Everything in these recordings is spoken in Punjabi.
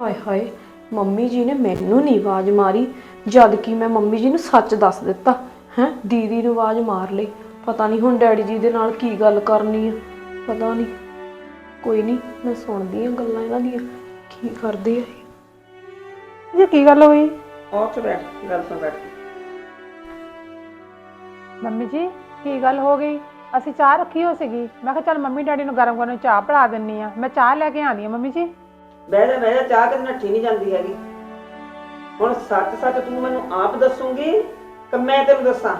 ਹਾਏ ਹਾਏ ਮੰਮੀ ਜੀ ਨੇ ਮੈਨੂੰ ਨਹੀਂ ਆਵਾਜ਼ ਮਾਰੀ ਜਦ ਕਿ ਮੈਂ ਮੰਮੀ ਜੀ ਨੂੰ ਸੱਚ ਦੱਸ ਦਿੱਤਾ ਹੈ ਦੀਦੀ ਨੂੰ ਆਵਾਜ਼ ਮਾਰ ਲਈ। ਪਤਾ ਨਹੀਂ ਹੁਣ ਡੈਡੀ ਜੀ ਦੇ ਨਾਲ ਕੀ ਗੱਲ ਕਰਨੀ ਆ ਪਤਾ ਨਹੀਂ ਕੋਈ ਨਹੀਂ ਮੈਂ ਸੁਣਦੀ ਆ ਗੱਲਾਂ ਇਹਨਾਂ ਦੀਆਂ ਕੀ ਕਰਦੇ ਆ ਇਹ। ਇਹ ਕੀ ਗੱਲ ਹੋਈ? ਉੱਥੇ ਬੈਠ ਗੱਲ ਸੁਣ ਬੈਠ। ਮੰਮੀ ਜੀ ਕੀ ਗੱਲ ਹੋ ਗਈ? ਅਸੀਂ ਚਾਹ ਰੱਖੀ ਹੋ ਸੀਗੀ। ਮੈਂ ਕਿਹਾ ਚੱਲ ਮੰਮੀ ਡੈਡੀ ਨੂੰ ਗਰਮ ਗਰਮ ਚਾਹ ਪਿਲਾ ਦਿੰਨੀ ਆ। ਮੈਂ ਚਾਹ ਲੈ ਕੇ ਆਂਦੀ ਆ ਮੰਮੀ ਜੀ। ਬਹਿ ਜਾ ਬਹਿ ਜਾ ਚਾਹ ਕਿਤੇ ਨੱਠੀ ਨਹੀਂ ਜਾਂਦੀ ਹੈਗੀ। ਹੁਣ ਸੱਚ ਸੱਚ ਤੂੰ ਮੈਨੂੰ ਆਪ ਦੱਸੂਗੀ ਕਿ ਮੈਂ ਤੈਨੂੰ ਦੱਸਾਂ?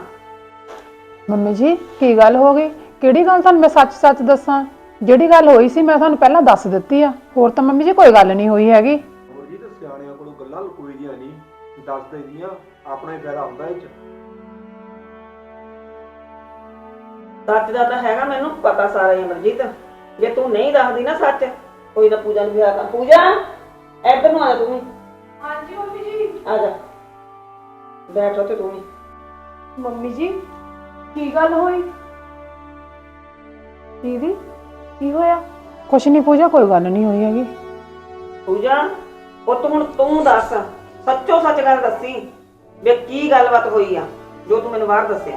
ਮੰਮੀ ਜੀ ਕੀ ਗੱਲ ਹੋ ਗਈ? ਕਿਹੜੀ ਗੱਲ ਤੁਹਾਨੂੰ ਮੈਂ ਸੱਚ ਸੱਚ ਦੱਸਾਂ? ਜਿਹੜੀ ਗੱਲ ਹੋਈ ਸੀ ਮੈਂ ਤੁਹਾਨੂੰ ਪਹਿਲਾਂ ਦੱਸ ਦਿੱਤੀ ਆ। ਹੋਰ ਤਾਂ ਮੰਮੀ ਜੀ ਕੋਈ ਗੱਲ ਨਹੀਂ ਹੋਈ ਹੈਗੀ। ਹੋਰ ਜੀ ਤਾਂ ਸਿਆਣਿਆਂ ਕੋਲੋਂ ਗੱਲਾਂ ਲੁਕੋਈ ਦੀਆਂ ਨਹੀਂ। ਦੱਸ ਦੇਦੀਆਂ ਆਪਣਾ ਹੀ ਫਾਇਦਾ ਹੁੰਦਾ ਇਹ ਚ। ਸੱਚ ਦਾ ਤਾਂ ਹੈਗਾ ਮੈਨੂੰ ਪਤਾ ਸਾਰਾ ਹੀ ਅਮਰਜੀਤ ਜੇ ਤੂੰ ਨਹੀਂ ਦੱਸਦੀ ਨਾ ਸੱਚ ਕੋਈ ਨਾ ਪੂਜਾ ਨੂੰ ਵਿਆਹ ਕਰ। ਪੂਜਾ ਇੱਧਰ ਨੂੰ ਆ ਜਾ ਤੂੰ ਵੀ। ਹਾਂਜੀ ਮੰਮੀ ਜੀ। ਆ ਜਾ। ਬੈਠ ਤੂੰ ਵੀ। ਮੰਮੀ ਜੀ ਕੀ ਗੱਲ ਹੋਈ? ਦੀਦੀ ਕੀ ਹੋਇਆ? ਕੁਛ ਨਹੀਂ ਪੂਜਾ ਕੋਈ ਗੱਲ ਨਹੀਂ ਹੋਈ ਹੈਗੀ। ਪੂਜਾ ਪੁੱਤ ਹੁਣ ਤੂੰ ਦੱਸ ਸੱਚੋ ਸੱਚ ਗੱਲ ਦੱਸੀ ਵੀ ਕੀ ਗੱਲਬਾਤ ਹੋਈ ਆ ਜੋ ਤੂੰ ਮੈਨੂੰ ਬਾਹਰ ਦੱਸਿਆ।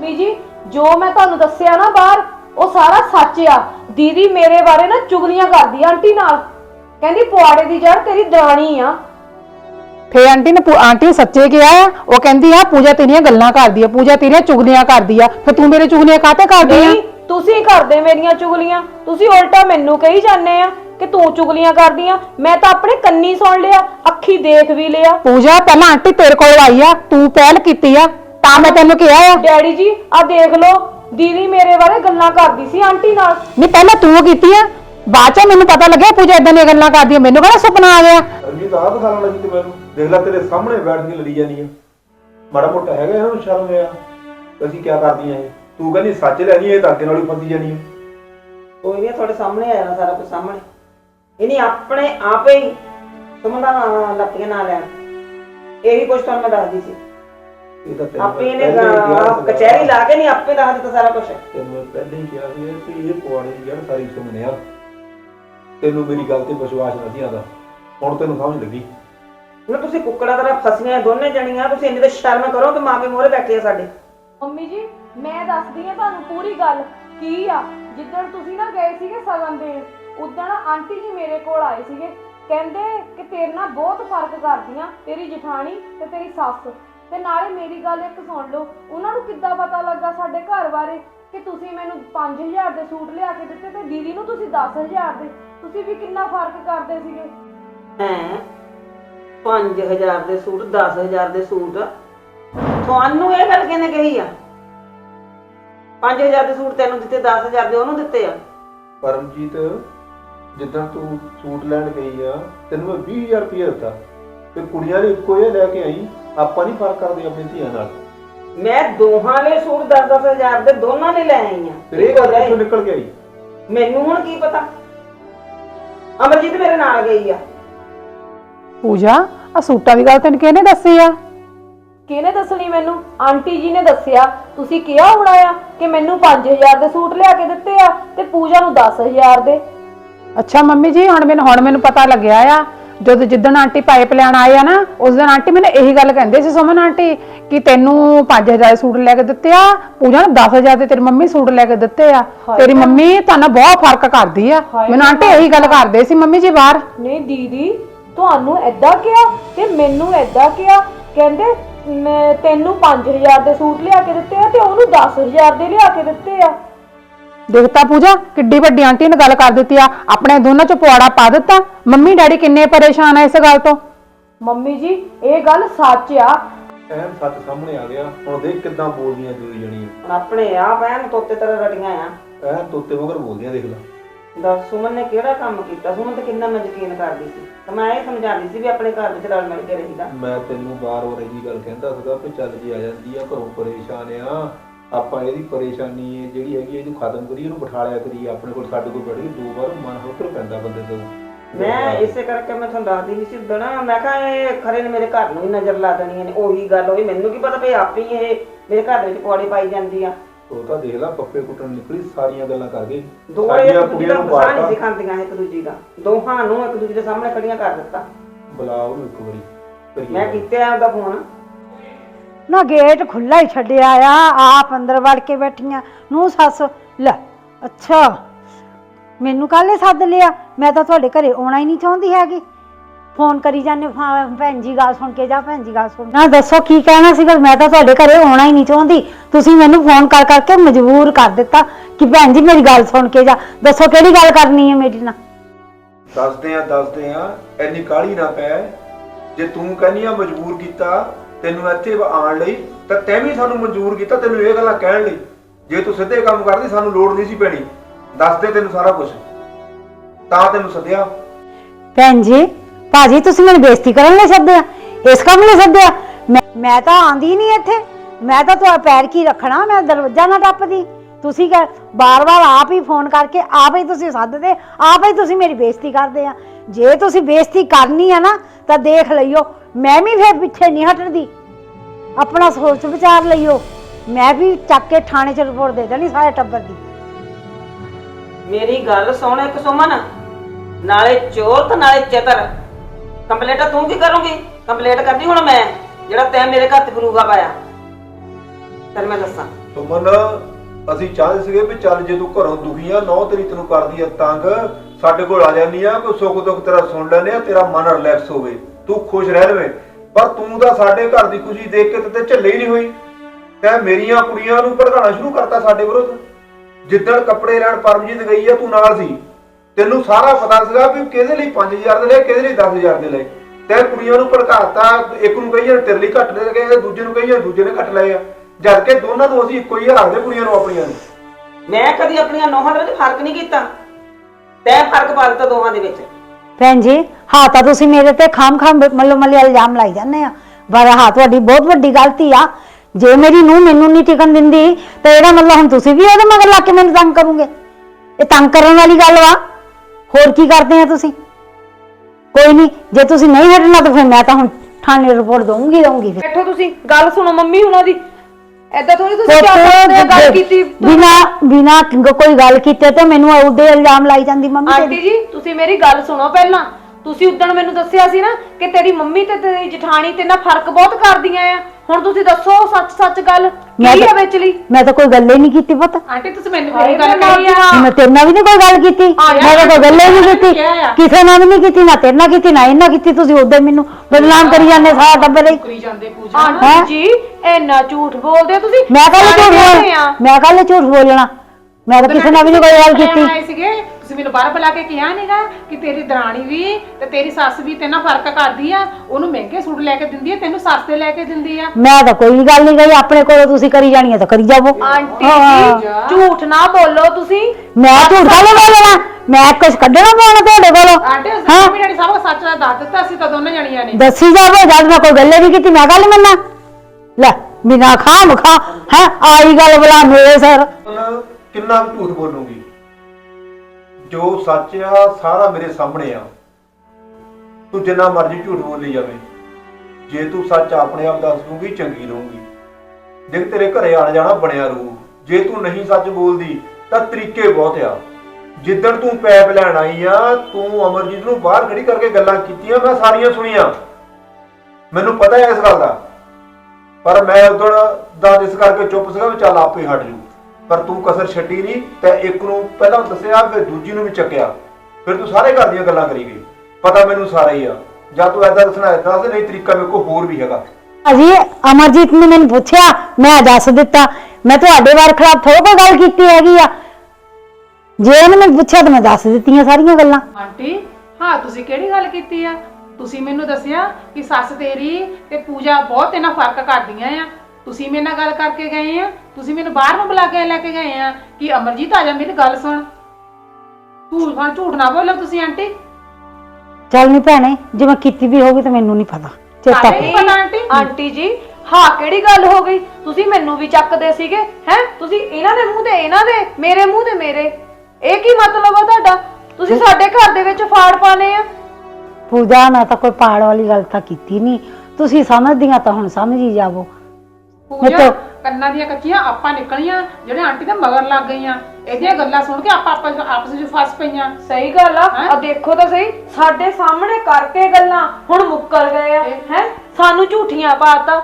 ਮੀ ਜੀ ਜੋ ਮੈਂ ਤੁਹਾਨੂੰ ਦੱਸਿਆ ਨਾ ਬਾਹਰ ਉਹ ਸਾਰਾ ਸੱਚ ਆ। ਦੀਦੀ ਮੇਰੇ ਬਾਰੇ ਨਾ ਚੁਗਲੀਆਂ ਕਰਦੀ ਆ ਆਂਟੀ ਨਾਲ। ਕਹਿੰਦੀ ਪੁਆੜੇ ਦੀ ਜੜ ਤੇਰੀ ਦਰਾਣੀ ਆ। ਫੇ ਆਂਟੀ ਨੇ ਪੂ- ਆਂਟੀ ਸੱਚੇ ਕਿਹਾ ਆ ਉਹ ਕਹਿੰਦੀ ਆ ਪੂਜਾ ਤੇਰੀਆਂ ਗੱਲਾਂ ਕਰਦੀ ਆ ਪੂਜਾ ਤੇਰੀਆਂ ਚੁਗਲੀਆਂ ਕਰਦੀ ਆ। ਫੇ ਤੂੰ ਮੇਰੇ ਚੁਗਲੀਆਂ ਕਾਹਤੇ ਕਰਦੀ ਆ? ਨਹੀਂ ਤੁਸੀਂ ਕਰਦੇ ਮੇਰੀਆਂ ਚੁਗਲੀਆਂ। ਤੁਸੀਂ ਉਲਟਾ ਮੈਨੂੰ ਕਹੀ ਜਾਂਦੇ ਆ ਕਿ ਤੂੰ ਚੁਗਲੀਆਂ ਕਰਦੀ ਆ। ਮੈਂ ਤਾਂ ਆਪਣੇ ਕੰਨੀ ਸੁਣ ਲਿਆ ਅੱਖੀ ਦੇਖ ਵੀ ਲਿਆ। ਪੂਜਾ ਪਹਿਲਾਂ ਆਂਟੀ ਤੇਰੇ ਕੋਲ ਆਈ ਆ ਤੂੰ ਪਹਿਲ ਕੀਤੀ ਆ ਤਾਂ ਮੈਂ ਤੈਨੂੰ ਕਿਹਾ ਆ। ਡੈਡੀ ਜੀ ਆ ਦੇਖ ਲਓ ਦੀਦੀ ਮੇਰੇ ਬਾਰੇ ਗੱਲਾਂ ਕਰਦੀ ਸੀ ਆਂਟੀ ਨਾਲ। ਨਹੀਂ ਪਹਿਲਾਂ ਤੂੰ ਕੀਤੀ ਆ। ਬਾਅਦ ਚ ਮੈਨੂੰ ਪਤਾ ਲੱਗਿਆ ਪੂਜਾ ਇਦਾਂ ਦੀਆਂ ਗੱਲਾਂ ਕਰਦੀ ਆ। ਮੈਨੂੰ ਕਿਹੜਾ ਸੁਪਨਾ ਆ ਗਿਆ? ਅਰਜੀ ਤਾਂ ਆਪ ਖਾਣ ਲੱਗੀ ਤੇ ਮੈਨੂੰ। ਦੇਖ ਲੈ ਤੇਰੇ ਸਾਹਮਣੇ ਬੈਠ ਕੇ ਲੜੀ ਜਾਂਦੀਆਂ ਮਾੜਾ ਮੋਟਾ ਹੈਗਾ ਇਹਨਾਂ ਨੂੰ ਸ਼ਰਮ ਆ। ਅਸੀਂ ਕੀ ਕਰਦੀਆਂ ਇਹ? ਤੂੰ ਕਹਿੰਦੀ ਸੱਚ ਲੈਣੀ ਇਹ ਧਾਗੇ ਨਾਲ ਹੀ ਫੰਦੀ ਜਾਣੀ ਹੈ ਕੋਈ ਨਹੀਂ ਤੁਹਾਡੇ ਸਾਹਮਣੇ ਆ ਜਾਣਾ ਸਾਰਾ ਕੁਝ ਸਾਹਮਣੇ। ਇਹਨੇ ਆਪਣੇ ਆਪੇ ਹੀ ਤੁਮਦਾ ਲੱਤੀਆਂ ਨਾ ਲੈਣ। ਇਹੀ ਕੁਝ ਤੁਹਾਨੂੰ ਮੈਂ ਦੱਸਦੀ ਸੀ। ਇਹ ਤਾਂ ਤੈਨੂੰ ਆਪੇ ਮੈਂ ਇਹਨੇ ਪਹਿਲਾਂ ਹੀ ਕਿਹਾ ਆਹ ਸੀਗਾ। ਕਚਹਿਰੀ ਲਾ ਕੇ ਨਹੀਂ ਆਪੇ ਦੱਸ ਦਿੱਤਾ ਸਾਰਾ ਕੁਝ ਤੈਨੂੰ ਮੈਂ ਪਹਿਲਾਂ ਹੀ ਕਿਹਾ ਸੀ ਕਿ ਇਹ ਪੁਆੜੇ ਦੀ ਜੜ ਸਾਰੀ ਸੁਣਿਆ ਤੈਨੂੰ ਮੇਰੀ ਗੱਲ ਤੇ ਵਿਸ਼ਵਾਸ ਨਹੀਂ ਆਦਾ ਹੁਣ ਤੈਨੂੰ ਸਮਝ ਲੱਗੀ। ਹੁਣ ਤੁਸੀਂ ਕੁੱਕੜਾ ਤਰ੍ਹਾਂ ਫਸੀਆਂ ਦੋਨੇ ਜਣੀਆਂ ਤੁਸੀਂ ਇੰਨੀ ਤਾਂ ਸ਼ਰਮ ਕਰੋ ਕਿ ਮਾਂ ਪਿਓ ਮੋਰੇ ਬੈਠੇ ਆ ਸਾਡੇ। ਮੰਮੀ ਜੀ ਮੈਂ ਦੱਸਦੀ ਆ ਤੁਹਾਨੂੰ ਪੂਰੀ ਗੱਲ। ਕੀ ਆ? ਜਿੱਦਣ ਤੁਸੀਂ ਨਾ ਗਏ ਸੀਗੇ ਸਗਨ ਦੇਣ ਉਦਣ ਆਂਟੀ ਜੀ ਮੇਰੇ ਕੋਲ ਆਏ ਸੀਗੇ। ਕਹਿੰਦੇ ਕਿ ਤੇਰੇ ਨਾਲ ਬਹੁਤ ਫ਼ਰਕ ਕਰਦੀਆਂ ਤੇਰੀ ਜਠਾਣੀ ਤੇ ਤੇਰੀ ਸੱਸ। ਤੇ ਨਾਲੇ ਮੇਰੀ ਗੱਲ ਇੱਕ ਸੁਣ ਲਓ ਉਹਨਾਂ ਨੂੰ ਕਿੱਦਾਂ ਪਤਾ ਲੱਗਾ ਸਾਡੇ ਘਰ ਬਾਰੇ ਕਿ ਤੁਸੀਂ ਮੈਨੂੰ 5000 ਦੇ ਸੂਟ ਲਿਆ ਕੇ ਦਿੱਤੇ ਤੇ ਦੀਦੀ ਨੂੰ ਤੁਸੀਂ 10000 ਦੇ? ਤੁਸੀਂ ਵੀ ਕਿੰਨਾ ਫ਼ਰਕ ਕਰਦੇ ਸੀਗੇ? ਹੈ? 5000 ਦੇ ਸੂਟ 10000 ਦੇ ਸੂਟ। ਤੁਹਾਨੂੰ ਇਹ ਗੱਲ ਕਿਹਨੇ ਕਹੀ ਆ? 5000 ਦੇ ਸੂਟ ਤੈਨੂੰ ਦਿੱਤੇ 10000 ਦੇ ਉਹਨੂੰ ਦਿੱਤੇ ਆ? ਪਰਮਜੀਤ ਜਿੱਦਾਂ ਤੂੰ ਸੂਟ ਲੈਣ ਗਈ ਆ ਤੈਨੂੰ ਮੈਂ 20000 ਰੁਪਏ ਦਿੱਤਾ। ਤੇ ਕੁੜੀਆਂ ਨੇ ਇੱਕੋ ਜਿਹਾ ਲੈ ਕੇ ਆਈ। ਆਪਾਂ ਨਹੀਂ ਫ਼ਰਕ ਕਰਦੇ ਆਪਣੀ ਧੀਆਂ ਨਾਲ। ਮੈਂ ਦੋਹਾਂ ਲਈ ਸੂਟ 10-10000 ਦੇ ਦੋਨਾਂ ਲਈ ਲੈ ਆਈ ਆ। ਫਿਰ ਇਹ ਗੱਲ ਕਿੱਥੋਂ ਨਿਕਲ ਕੇ ਆਈ? ਮੈਨੂੰ ਹੁਣ ਕੀ ਪਤਾ? ਅਮਰਜੀਤ ਮੇਰੇ ਨਾਲ ਗਈ ਆ। ਪੂਜਾ ਆ ਸੂਟਾਂ ਦੀ ਗੱਲ ਤੈਨੂੰ ਕਿਹਨੇ ਦੱਸੀ ਆ? ਕਿਹਨੇ ਦੱਸਣੀ ਮੈਨੂੰ? ਆਂਟੀ ਜੀ ਨੇ ਦੱਸਿਆ। ਤੁਸੀਂ ਕਿਹਾ ਹੋਣਾ ਆ ਕਿ ਮੈਨੂੰ 5000 ਦੇ ਸੂਟ ਲਿਆ ਕੇ ਦਿੱਤੇ ਆ ਤੇ ਪੂਜਾ ਨੂੰ 10000 ਦੇ। ਅੱਛਾ ਮੰਮੀ ਜੀ ਹੁਣ ਮੈਨੂੰ ਹੁਣ ਮੈਨੂੰ ਪਤਾ ਲੱਗਿਆ ਆ ਜਦੋਂ ਜਿੱਦਣ ਆਂਟੀ ਪਾਈਪ ਲੈਣ ਆਏ ਆ ਨਾ ਉਸ ਦਿਨ ਆਂਟੀ ਮੈਨੂੰ ਇਹੀ ਗੱਲ ਕਹਿੰਦੇ ਸੀ ਸੁਮਨ ਆਂਟੀ ਕਿ ਤੈਨੂੰ 5000 ਦੇ ਸੂਟ ਲੈ ਕੇ ਦਿੱਤੇ ਆ ਪੂਜਾ ਨੂੰ 10000 ਦੇ ਤੇਰੀ ਮੰਮੀ ਸੂਟ ਲੈ ਕੇ ਦਿੱਤੇ ਆ। ਤੇਰੀ ਮੰਮੀ ਤੁਹਾਨੂੰ ਬਹੁਤ ਫ਼ਰਕ ਕਰਦੀ ਆ। ਮੈਨੂੰ ਆਂਟੀ ਇਹੀ ਗੱਲ ਕਰਦੇ ਸੀ ਮੰਮੀ ਜੀ ਬਾਹਰ। ਨਹੀਂ ਦੀਦੀ ਤੁਹਾਨੂੰ ਐਦਾਂ ਕਿਹਾ ਤੇ ਮੈਨੂੰ ਐਦਾਂ ਕਿਹਾ। ਕਹਿੰਦੇ ਮੈਂ ਤੈਨੂੰ 5000 ਦੇ ਸੂਟ ਲਿਆ ਕੇ ਦਿੱਤੇ ਆ ਤੇ ਉਹਨੂੰ 10000 ਦੇ ਲਿਆ ਕੇ ਦਿੱਤੇ ਆ। ਦੇਖਤਾ ਪੂਜਾ ਕਿੱਡੀ ਵੱਡੀ ਆਂਟੀ ਨੇ ਗੱਲ ਕਰ ਦਿੱਤੀ ਆ। ਆਪਣੇ ਦੋਨਾਂ ਚ ਪੁਆੜਾ ਪਾ ਦਿੱਤਾ। ਮੰਮੀ ਡੈਡੀ ਕਿੰਨੇ ਪਰੇਸ਼ਾਨ ਆ ਇਸ ਗੱਲ ਤੋਂ? ਮੰਮੀ ਜੀ ਇਹ ਗੱਲ ਸੱਚ ਆ। ਐਨ ਸੱਚ ਸਾਹਮਣੇ ਆ ਗਿਆ। ਹੁਣ ਦੇਖ ਕਿੱਦਾਂ ਬੋਲਦੀਆਂ ਦੂਜੀ ਜਣੀਆਂ। ਹੁਣ ਆਪਣੇ ਆਪ ਐਨ ਤੋਤੇ ਤਰ੍ਹਾਂ ਰਟੀਆਂ ਆ। ਐਨ ਤੋਤੇ ਮਗਰ ਬੋਲਦੀਆਂ ਦੇਖ ਲੈ। ਦੱਸ ਸੁਮਨ ਨੇ ਕਿਹੜਾ ਕੰਮ ਕੀਤਾ? ਸੁਮਨ ਤੇ ਕਿੰਨਾ ਮੈਂ ਯਕੀਨ ਕਰਦੀ ਸੀ। ਤੇ ਮੈਂ ਇਹ ਸਮਝਾਉਂਦੀ ਸੀ ਵੀ ਆਪਣੇ ਘਰ ਵਿੱਚ ਰਲ ਮਿਲ ਕੇ ਰਹੀਦਾ। ਮੈਂ ਤੈਨੂੰ ਬਾਰ-ਬਾਰ ਇਹੀ ਗੱਲ ਕਹਿੰਦਾ ਸੀਗਾ ਵੀ ਚੱਲ ਜੀ ਆ ਜਾਂਦੀ ਆ ਘਰੋਂ ਪਰੇਸ਼ਾਨ ਆ ਆਪਾਂ ਇਹਦੀ ਪਰੇਸ਼ਾਨੀ ਹੈ ਜਿਹੜੀ ਹੈਗੀ ਇਹਨੂੰ ਖਤਮ ਕਰੀਏ ਇਹਨੂੰ ਬਿਠਾਲਿਆ ਕਰੀਏ। ਆਪਣੇ ਕੋਲ ਸਾਡੇ ਕੋਲ ਬੈਠੀ ਦੋ ਵਾਰ ਮਨ ਹੁਕਰ ਪੈਂਦਾ ਬੰਦੇ ਤੋਂ। ਮੈਂ ਇਸੇ ਕਰਕੇ ਮੈਂ ਤੁਹਾਨੂੰ ਦੱਸਦੀ ਨਹੀਂ ਸੀ ਉਦਣ ਮੈਂ ਕਿਹਾ ਇਹ ਖਰੇ ਨੇ ਮੇਰੇ ਘਰ ਨੂੰ ਹੀ ਨਜ਼ਰ ਲਾ ਦੇਣੀਆਂ ਨੇ ਉਹੀ ਗੱਲ ਹੋਈ। ਮੈਨੂੰ ਕੀ ਪਤਾ ਭਈ ਆਪੇ ਹੀ ਇਹ ਮੇਰੇ ਘਰ ਵਿੱਚ ਪੌੜੇ ਪਾਈ ਜਾਂਦੀ ਆ। ਉਹ ਤਾਂ ਦੇਖ ਲੈ ਪੱਪੇ ਕੁੱਟਣ ਨਿਕਲੀ ਸਾਰੀਆਂ ਗੱਲਾਂ ਕਰ ਗਏ ਦੋ ਇੱਕ ਦੂਜੀ ਕੁੜੀਆਂ ਦਾ ਨਹੀਂ ਸਿਖਾਉਂਦੀਆਂ ਇੱਕ ਦੂਜੀ ਦਾ। ਦੋਹਾਂ ਨੂੰ ਇੱਕ ਦੂਜੇ ਦੇ ਸਾਹਮਣੇ ਖੜੀਆਂ ਕਰ ਦਿੱਤਾ। ਬੁਲਾ ਉਹਨੂੰ ਇੱਕ ਵਾਰੀ। ਮੈਂ ਕੀਤੇ ਉਹਦਾ ਫੋਨ। ਨਾ ਗੇਟ ਖੁੱਲਾ ਹੀ ਛੱਡਿਆ ਆ, ਆਪ ਅੰਦਰ ਵੜ ਕੇ ਬੈਠੀਆਂ। ਨੂੰ ਸੱਸ, ਲੈ, ਅੱਛਾ। ਮੈਨੂੰ ਕਾਹਲੇ ਸੱਦ ਲਿਆ? ਮੈਂ ਤਾਂ ਤੁਹਾਡੇ ਘਰੇ ਆਉਣਾ ਹੀ ਨਹੀਂ ਚਾਹੁੰਦੀ ਹੈਗੀ। ਫੋਨ ਕਰੀ ਜਾਂਦੇ ਫਾ- ਭੈਣ ਜੀ, ਗੱਲ ਸੁਣ ਕੇ ਜਾ, ਭੈਣ ਜੀ, ਗੱਲ ਸੁਣ। ਨਾ ਦੱਸੋ ਕੀ ਕਹਿਣਾ ਸੀਗਾ? ਮੈਂ ਤਾਂ ਤੁਹਾਡੇ ਘਰੇ ਆਉਣਾ ਹੀ ਨਹੀਂ ਚਾਹੁੰਦੀ। ਤੁਸੀਂ ਮੈਨੂੰ ਫੋਨ ਕਰ ਕਰਕੇ ਮਜਬੂਰ ਕਰ ਦਿੱਤਾ ਕਿ ਭੈਣ ਜੀ, ਮੇਰੀ ਗੱਲ ਸੁਣ ਕੇ ਜਾ। ਦੱਸੋ ਕਿਹੜੀ ਗੱਲ ਕਰਨੀ ਹੈ ਮੇਰੀ ਨਾਲ? ਦੱਸਦੇ ਆ ਦੱਸਦੇ ਆ ਐਨੀ ਕਾਲੀ ਨਾ ਪੈ। ਜੇ ਤੂੰ ਕਹਿੰਦੀ ਆ ਮਜਬੂਰ ਕੀਤਾ ਤੈਨੂੰ ਇੱਥੇ ਆਉਣ ਲਈ, ਤਾਂ ਤੈਂ ਵੀ ਸਾਨੂੰ ਮਜਬੂਰ ਕੀਤਾ, ਤੈਨੂੰ ਇਹ ਗੱਲਾਂ ਕਹਿਣ ਲਈ। ਜੇ ਤੂੰ ਸਿੱਧੇ ਕੰਮ ਕਰਦੀ, ਸਾਨੂੰ ਲੋੜ ਨਹੀਂ ਸੀ ਪੈਣੀ। ਦੱਸ ਤੈਨੂੰ ਸਾਰਾ ਕੁਝ ਤਾਂ ਤੈਨੂੰ ਸੱਦਿਆ। ਭੈਣ ਜੀ, ਭਾਜੀ, ਤੁਸੀਂ ਮੈਨੂੰ ਬੇਇੱਜ਼ਤੀ ਕਰਨ ਲਈ ਸੱਦਿਆ? ਇਸ ਕੰਮ ਲਈ ਸੱਦਿਆ? ਮੈਂ ਮੈਂ ਤਾਂ ਆਂਦੀ ਨਹੀਂ ਇੱਥੇ। ਮੈਂ ਤਾਂ ਤੁਹਾਡਾ ਪੈਰ ਕੀ ਰੱਖਣਾ? ਮੈਂ ਦਰਵਾਜ਼ਾ ਨਾ ਟੱਪਦੀ। ਤੁਸੀਂ ਕਹ ਬਾਰ-ਬਾਰ ਆਪ ਹੀ ਫੋਨ ਕਰਕੇ ਆਪ ਹੀ ਤੁਸੀਂ ਸੱਦਦੇ ਆਪ ਹੀ ਤੁਸੀਂ ਮੇਰੀ ਬੇਇੱਜ਼ਤੀ ਕਰਦੇ ਆ। ਜੇ ਤੁਸੀਂ ਬੇਇੱਜ਼ਤੀ ਕਰਨੀ ਆ ਨਾ ਤਾਂ ਦੇਖ ਲਈਓ ਮੈਂ ਵੀ ਫਿਰ ਪਿੱਛੇ ਨਹੀਂ ਹਟਦੀ। ਆਪਣਾ ਸੋਚ ਵਿਚਾਰ ਲਈਓ। ਮੈਂ ਵੀ ਚੱਕ ਕੇ ਥਾਣੇ 'ਚ ਰਿਪੋਰਟ ਦੇ ਦੇਣੀ ਸਾਰੇ ਟੱਬਰ ਦੀ। ਮੇਰੀ ਗੱਲ ਸੁਣ ਇੱਕ ਸੁਮਨ। ਨਾਲੇ ਚੋਰ ਤੇ ਨਾਲੇ ਚਤਰ। ਕੰਪਲੇਂਟ ਤੂੰ ਕੀ ਕਰੂੰਗੀ? ਕੰਪਲੇਂਟ ਕਰਦੀ ਹੁਣ ਮੈਂ ਜਿਹੜਾ ਤੈਂ ਮੇਰੇ ਘਰ ਤੇ ਗਰੂਗਾ ਪਾਇਆ। ਤੈਨੂੰ ਮੈਂ ਦੱਸਾਂ। ਸੁਮਨ ਅਸੀਂ ਚਾਹੁੰਦੇ ਸੀਗੇ ਵੀ ਚੱਲ ਜੇ ਤੂੰ ਘਰੋਂ ਦੁਖੀ ਆ, ਨੌ ਤੇਰੀ ਤੈਨੂੰ ਕਰਦੀ ਆ ਤੰਗ, ਸਾਡੇ ਕੋਲ ਆ ਜਾਂਦੀ ਆ, ਕੋਈ ਸੁੱਖ ਦੁੱਖ ਤੇਰਾ ਸੁਣ ਲੈਨੇ ਆ, ਤੇਰਾ ਮਨ ਰਿਲੈਕਸ ਹੋਵੇ। ਤੂੰ ਖੁਸ਼ ਰਹਿ ਲਵੇਂ ਪਰ ਤੂੰ ਤਾਂ ਸਾਡੇ ਘਰ ਦੀ ਖੁਸ਼ੀ ਦੇਖ ਕੇ ਤੇ ਝੱਲੇ ਹੀ ਨਹੀਂ ਹੋਈ ਤੈਂ ਮੇਰੀਆਂ ਕੁੜੀਆਂ ਨੂੰ ਭੜਕਾਉਣਾ ਸ਼ੁਰੂ ਕਰਤਾ ਸਾਡੇ ਵਿਰੁੱਧ। ਜਿੱਦਣ ਕੱਪੜੇ ਲੈਣ ਪਰਮਜੀਤ ਗਈ ਆ, ਤੂੰ ਨਾਲ ਸੀ। ਤੈਨੂੰ ਸਾਰਾ ਪਤਾ ਸੀਗਾ ਵੀ ਕਿਹਦੇ ਲਈ 5000 ਦੇ ਲਏ, ਕਿਹਦੇ ਲਈ 10000 ਦੇ ਲਏ। ਤੈਂ ਕੁੜੀਆਂ ਨੂੰ ਭੜਕਾਤਾ, ਇੱਕ ਨੂੰ ਕਹੀ ਜਾਂ ਤੇਰੇ ਲਈ ਘੱਟ ਲੈ ਗਏ ਦੂਜੇ ਨੂੰ ਕਹੀ ਜਾਂ ਦੂਜੇ ਨੇ ਘੱਟ ਲਏ ਆ। ਜਦ ਕਿ ਦੋਨਾਂ ਤੋਂ ਅਸੀਂ ਇੱਕੋ ਹੀ ਰੱਖਦੇ ਕੁੜੀਆਂ ਨੂੰ ਆਪਣੀਆਂ ਨੂੰ। ਮੈਂ ਕਦੀ ਆਪਣੀਆਂ ਨੌਹਾਂ ਦੇ ਵਿੱਚ ਫ਼ਰਕ ਨਹੀਂ ਕੀਤਾ। ਤੈਂ ਫ਼ਰਕ ਪਾ ਦਿੱਤਾ ਦੋਹਾਂ ਦੇ ਵਿੱਚ। ਭੈਣ ਜੀ ਹਾਂ ਤਾਂ ਤੁਸੀਂ ਮੇਰੇ ਤੇ ਖਾਮ ਖਾਮ ਮੱਲੋ ਮੱਲੇ ਇਲਜ਼ਾਮ ਲਾਈ ਜਾਂਦੇ ਆ। ਪਰ ਹਾਂ ਤੁਹਾਡੀ ਬਹੁਤ ਵੱਡੀ ਗਲਤੀ ਆ। ਜੇ ਮੇਰੀ ਨੂੰ ਮੈਨੂੰ ਨਹੀਂ ਟਿਕਣ ਦਿੰਦੀ ਤਾਂ ਇਹਦਾ ਮਤਲਬ ਹੁਣ ਤੁਸੀਂ ਵੀ ਉਹਦੇ ਮਗਰ ਲੱਗ ਕੇ ਮੈਨੂੰ ਤੰਗ ਕਰੋਗੇ। ਇਹ ਤੰਗ ਕਰਨ ਵਾਲੀ ਗੱਲ ਵਾ। ਹੋਰ ਕੀ ਕਰਦੇ ਆ ਤੁਸੀਂ? ਕੋਈ ਨਹੀਂ ਜੇ ਤੁਸੀਂ ਨਹੀਂ ਹਟਣਾ ਤਾਂ ਫਿਰ ਮੈਂ ਤਾਂ ਹੁਣ ਥਾਣੇ ਰਿਪੋਰਟ ਦਊਂਗੀ ਦਊਂਗੀ ਫਿਰ। ਬੈਠੋ ਤੁਸੀਂ ਗੱਲ ਸੁਣੋ ਮੰਮੀ ਹੁਣਾਂ ਦੀ। ਐਦਾਂ ਥੋੜੀ ਤੁਸੀਂ ਕਿਆ ਕਰਦੇ ਗੱਲ ਕੀਤੀ ਬਿਨਾ ਬਿਨਾ ਕੋਈ ਗੱਲ ਕੀਤੇ ਤੇ ਮੈਨੂੰ ਉਹਦੇ ਇਲਜ਼ਾਮ ਲਾਈ ਜਾਂਦੀ ਮੰਮੀ ਆਂਟੀ ਜੀ ਤੁਸੀਂ ਮੇਰੀ ਗੱਲ ਸੁਣੋ ਪਹਿਲਾਂ। ਤੁਸੀਂ ਉਦੋਂ ਮੈਨੂੰ ਦੱਸਿਆ ਸੀ ਨਾ ਕਿ ਤੇਰੀ ਮੰਮੀ ਤੇ ਤੇਰੀ ਜਠਾਣੀ ਤੇ ਨਾ ਫ਼ਰਕ ਬਹੁਤ ਕਰਦੀਆਂ ਆ। ਹੁਣ ਤੁਸੀਂ ਦੱਸੋ ਸੱਚ ਸੱਚ ਗੱਲ ਮੈਂ ਕੀ ਤਾਂ- ਹੈ ਵਿਚਲੀ? ਮੈਂ ਤਾਂ ਕੋਈ ਗੱਲ ਹੀ ਨਹੀਂ ਕੀਤੀ ਪੁੱਤ। ਆਂਟੀ ਤੁਸੀਂ ਮੈਨੂੰ ਮੇਰੀ ਗੱਲ ਕਹੀ ਆ? ਮੈਂ ਤੇਰੇ ਨਾਲ ਵੀ ਨਹੀਂ ਕੋਈ ਗੱਲ ਕੀਤੀ। ਯਾਰ, ਮੈਂ ਤਾਂ ਕੋਈ ਗੱਲ ਹੀ ਨਹੀਂ ਕੀਤੀ। ਕਿਹਾ ਆ। ਕਿਸੇ ਨਾਲ ਵੀ ਨਹੀਂ ਕੀਤੀ ਨਾ ਤੇਰੇ ਨਾਲ ਕੀਤੀ ਨਾ ਇਹਨਾਂ ਕੀਤੀ। ਤੁਸੀਂ ਉਦੋਂ ਮੈਨੂੰ ਬਦਨਾਮ ਕਰੀ ਜਾਂਦੇ ਸਾਰਾ ਟੱਬਰ ਹੀ ਕਰੀ ਜਾਂਦੇ ਪੂਜਾ। ਆਂਟੀ ਜੀ ਇੰਨਾ ਝੂਠ ਬੋਲਦੇ ਹੋ ਤੁਸੀਂ? ਮੈਂ ਕੱਲ ਸਾਰੇ ਝੂਠ ਕਹਿੰਦੇ ਆ। ਬੋਲ ਮੈਂ ਕੱਲ ਝੂਠ ਬੋਲਣਾ। ਮੈਂ ਤਾਂ ਕਿਸੇ ਨਾਲ ਵੀ ਨਹੀਂ ਕੋਈ ਗੱਲ ਕੀਤੀ। ਆਏ ਸੀਗੇ। ਤੁਸੀਂ ਮੈਨੂੰ ਬਾਹਰ ਬੁਲਾ ਕੇ ਕਿਹਾ ਨਹੀਂਗਾ ਕਿ ਤੇਰੀ ਦਰਾਣੀ ਵੀ ਤੇ ਤੇਰੀ ਸੱਸ ਵੀ ਤੇ ਨਾਲ ਫ਼ਰਕ ਕਰਦੀ ਆ ਉਹਨੂੰ ਮਹਿੰਗੇ ਸੂਟ ਲੈ ਕੇ ਦਿੰਦੀ ਆ ਤੈਨੂੰ ਸਸਤੇ ਲੈ ਕੇ ਦਿੰਦੀ ਆ। ਮੈਂ ਤਾਂ ਕੋਈ ਗੱਲ ਨਹੀਂ ਗਈ ਆਪਣੇ ਕੋਲ ਤੁਸੀਂ ਕਰੀ ਜਾਣੀ ਹੈ ਤਾਂ ਕਰੀ ਜਾਵੋ। ਆਂਟੀ। ਜੀ ਝੂਠ ਨਾ ਬੋਲੋ ਤੁਸੀਂ। ਮੈਂ ਝੂਠ ਕਾਹਲੇ ਬੋਲਣਾ ਮੈਂ ਕੁਝ ਕੱਢਣਾ ਪਾਉਣਾ ਤੁਹਾਡੇ ਕੋਲੋਂ। ਆਂਟੀ ਉਸ ਹਾਂ। ਮੰਮੀ ਡੈਡੀ ਸਭ ਕੁਛ ਸੱਚ ਦਾ ਦੱਸ ਦਿੱਤਾ ਸੀ ਤਾਂ ਦੋਨੇ ਜਣੀਆਂ ਨੇ। ਦੱਸੀ ਜਾਵੋ ਜਦ ਮੈਂ ਕੋਈ ਗੱਲ ਨਹੀਂ ਕੀਤੀ ਮੈਂ ਗੱਲ ਮੰਨਾਂ ਲੈ ਬਿਨਾ ਖਾ ਮੁਖਾ ਹੈ ਆਈ ਗੱਲ ਬਲਾ ਮੇਰੇ ਸਰ। ਹੁਣ ਕਿੰਨਾ ਕੁ ਝੂਠ ਬੋਲੂਗੀ? ਜੋ ਸੱਚ ਆ, ਸਾਰਾ ਮੇਰੇ ਸਾਹਮਣੇ ਆ। ਤੂੰ ਜਿੰਨਾ ਮਰਜ਼ੀ ਝੂਠ ਬੋਲੀ ਜਾਵੇ। ਜੇ ਤੂੰ ਸੱਚ ਆਪਣੇ ਆਪ ਦੱਸ ਦੂਗੀ ਚੰਗੀ ਰਹੂਗੀ। ਦੇਖ, ਤੇਰੇ ਘਰੇ ਆਣ ਜਾਣਾ ਬਣਿਆ ਰਹੂ। ਜੇ ਤੂੰ ਨਹੀਂ ਸੱਚ ਬੋਲਦੀ, ਤਾਂ ਤਰੀਕੇ ਬਹੁਤ ਆ। ਜਿੱਦਣ ਤੂੰ ਪੈਪ ਲੈਣ ਆਈ ਆ, ਤੂੰ ਅਮਰਜੀਤ ਨੂੰ ਬਾਹਰ ਖੜੀ ਕਰਕੇ ਗੱਲਾਂ ਕੀਤੀਆਂ, ਮੈਂ ਸਾਰੀਆਂ ਸੁਣੀਆਂ। ਮੈਨੂੰ ਪਤਾ ਹੈ ਇਸ ਗੱਲ ਦਾ। ਪਰ ਮੈਂ ਉਦੋਂ ਦਾ ਇਸ ਕਰਕੇ ਚੁੱਪ ਸੀਗਾ ਵੀ ਚੱਲ ਆਪੇ ਹਟ ਜੂ ਪਰ ਤੂੰ ਕਸਰ ਛੱਡੀ ਨਹੀਂ ਤੇ ਇੱਕ ਨੂੰ ਪਹਿਲਾਂ ਦੱਸਿਆ ਫਿਰ ਦੂਜੀ ਨੂੰ ਵੀ ਚੱਕਿਆ। ਫਿਰ ਤੂੰ ਸਾਰੇ ਘਰ ਦੀਆਂ ਗੱਲਾਂ ਕਰੀ ਗਈ। ਪਤਾ ਮੈਨੂੰ ਸਾਰਾ ਹੀ ਆ। ਜਾਂ ਤੂੰ ਐਦਾਂ ਦੱਸਣਾ ਐਦਾਂ ਦੱਸ ਨਹੀਂ ਤਰੀਕਾ ਮੇਰੇ ਕੋਲ ਹੋਰ ਵੀ ਹੈਗਾ। ਅਜੀ ਅਮਰਜੀਤ ਨੇ ਮੈਨੂੰ ਪੁੱਛਿਆ ਮੈਂ ਦੱਸ ਦਿੱਤਾ। ਮੈਂ ਤੁਹਾਡੇ ਵਾਰ ਖਿਲਾਫ ਥੋੜਾ ਕੋਈ ਗੱਲ ਕੀਤੀ ਹੈਗੀ ਆ। ਜੇ ਉਹਨੇ ਮੈਨੂੰ ਪੁੱਛਿਆ ਤਾਂ ਮੈਂ ਦੱਸ ਦਿੱਤੀਆਂ ਸਾਰੀਆਂ ਗੱਲਾਂ। ਆਂਟੀ ਹਾਂ ਤੁਸੀਂ ਕਿਹੜੀ ਗੱਲ ਕੀਤੀ ਆ? ਤੁਸੀਂ ਮੈਨੂੰ ਦੱਸਿਆ ਕਿ ਸੱਸ ਤੇਰੀ ਤੇ ਪੂਜਾ ਬਹੁਤ ਇਹਨਾਂ ਫ਼ਰਕ ਕਰਦੀਆਂ ਆ। ਤੁਸੀਂ ਮੇਰੇ ਨਾਲ ਗੱਲ ਕਰਕੇ ਗਏ ਆ? ਤੁਸੀਂ ਮੈਨੂੰ ਬਾਹਰ ਨੂੰ ਬੁਲਾ ਕੇ ਲੈ ਕੇ ਗਏ ਆ ਕਿ ਅਮਰਜੀਤ ਆ ਜਾ ਮੇਰੀ ਗੱਲ ਸੁਣ। ਝੂਠ ਹਾਂ ਝੂਠ ਨਾ ਬੋਲੋ ਤੁਸੀਂ ਆਂਟੀ। ਚੱਲ ਨਹੀਂ ਭੈਣੇ ਜੇ ਮੈਂ ਕੀਤੀ ਵੀ ਹੋਊਗੀ ਤਾਂ ਮੈਨੂੰ ਨਹੀਂ ਪਤਾ। ਚੇਤਾ ਨਹੀਂ ਪਤਾ ਆਂਟੀ? ਆਂਟੀ ਜੀ ਹਾਂ ਕਿਹੜੀ ਗੱਲ ਹੋ ਗਈ? ਤੁਸੀਂ ਮੈਨੂੰ ਵੀ ਚੱਕਦੇ ਸੀਗੇ ਹੈ? ਤੁਸੀਂ ਇਹਨਾਂ ਦੇ ਮੂੰਹ ਤੇ ਇਹਨਾਂ ਦੇ ਮੇਰੇ ਮੂੰਹ ਤੇ ਮੇਰੇ। ਇਹ ਕੀ ਮਤਲਬ ਆ ਤੁਹਾਡਾ? ਤੁਸੀਂ ਸਾਡੇ ਘਰ ਦੇ ਵਿੱਚ ਫਾੜ ਪਾਣੇ ਆ। ਪੂਜਾ ਮੈਂ ਤਾਂ ਕੋਈ ਪਾੜ ਵਾਲੀ ਗੱਲ ਤਾਂ ਕੀਤੀ ਨਹੀਂ ਤੁਸੀਂ ਸਮਝਦੀਆਂ ਤਾਂ ਹੁਣ ਸਮਝ ਹੀ ਜਾਵੋ। ਪੂਜਾ ਕੰਨਾਂ ਦੀਆਂ ਕੱਚੀਆਂ ਆਪਾਂ ਨਿਕਲੀਆਂ ਜਿਹੜੇ ਆਂਟੀ ਦੇ ਮਗਰ ਲੱਗ ਗਈਆਂ। ਇਹਦੀਆਂ ਗੱਲਾਂ ਸੁਣ ਕੇ ਆਪਾਂ ਆਪਸ ਆਪਸ ਵਿੱਚ ਫਸ ਪਈਆਂ। ਸਹੀ ਗੱਲ ਆ। ਹੈਂ? ਆ ਦੇਖੋ ਤਾਂ ਸਹੀ ਸਾਡੇ ਸਾਹਮਣੇ ਕਰਕੇ ਗੱਲਾਂ ਹੁਣ ਮੁੱਕਰ ਗਏ ਆ ਇਹ- ਹੈ? ਸਾਨੂੰ ਝੂਠੀਆਂ ਪਾਤਾ